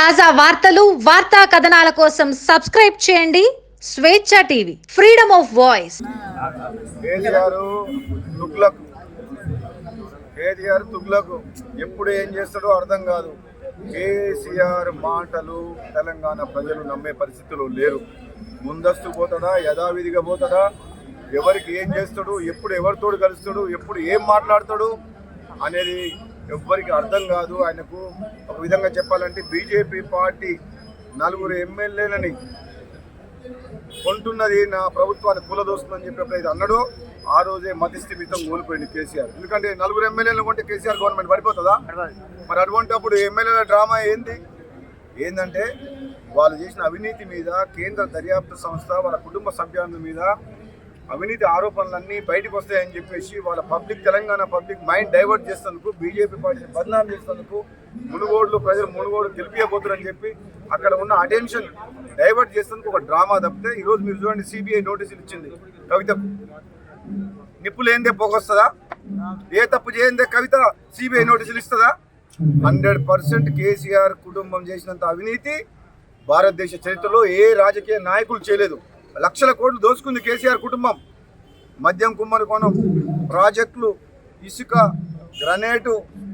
తాజా వార్తలు వార్తా కథనాల కోసం సబ్స్క్రైబ్ చేయండి. Swecha TV freedom of voice. KGR Tughlaq. Tughlaq. ఎప్పుడు ఏం చేస్తాడో అర్థం కాదు. కేసీఆర్ మాటలు తెలంగాణ ప్రజలు నమ్మే పరిస్థితులు లేరు. ముందస్తు పోతాడా యథావిధిగా పోతాడా? ఎవరికి ఏం చేస్తాడు ఎప్పుడు ఎవరితోడు కలుస్తాడు ఎప్పుడు ఏం మాట్లాడతాడు అనేది ఎవ్వరికి అర్థం కాదు. ఆయనకు ఒక విధంగా చెప్పాలంటే బీజేపీ పార్టీ నలుగురు ఎమ్మెల్యేలని కొంటున్నది నా ప్రభుత్వాన్ని కూలదోస్తుందని చెప్పినప్పుడు ఎప్పుడైతే అన్నాడో. ఆ రోజే మతిస్థిమితం కోల్పోయింది కేసీఆర్. ఎందుకంటే నలుగురు ఎమ్మెల్యేలు కొంటే కేసీఆర్ గవర్నమెంట్ పడిపోతుందా? మరి అటువంటిప్పుడు ఎమ్మెల్యేల డ్రామా ఏంది? ఏంటంటే వాళ్ళు చేసిన అవినీతి మీద కేంద్ర దర్యాప్తు సంస్థ వాళ్ళ కుటుంబ సభ్యుల మీద అవినీతి ఆరోపణలన్నీ బయటకు వస్తాయని చెప్పేసి వాళ్ళ public Telangana public mind divert చేసేందుకు బీజేపీ పార్టీని బదనాం చేసేందుకు మునుగోడులు ప్రజలు మునుగోడు గెలిపియబోతున్నారని చెప్పి అక్కడ ఉన్న అటెన్షన్ డైవర్ట్ చేసేందుకు ఒక డ్రామా తప్పితే ఈరోజు మీరు చూడండి సిబిఐ నోటీసులు ఇచ్చింది. కవిత నిప్పులు ఏందే పోగొస్తుందా? ఏ తప్పు చేయందే కవిత? సిబిఐ నోటీసులు ఇస్తుందా? హండ్రెడ్ పర్సెంట్ కేసీఆర్ కుటుంబం చేసినంత అవినీతి భారతదేశ చరిత్రలో ఏ రాజకీయ నాయకులు చేయలేదు. లక్షల కోట్లు దోచుకుంది కేసీఆర్ కుటుంబం. మద్యం కుమ్మరి కోణం ప్రాజెక్టులు ఇసుక గ్రనేటు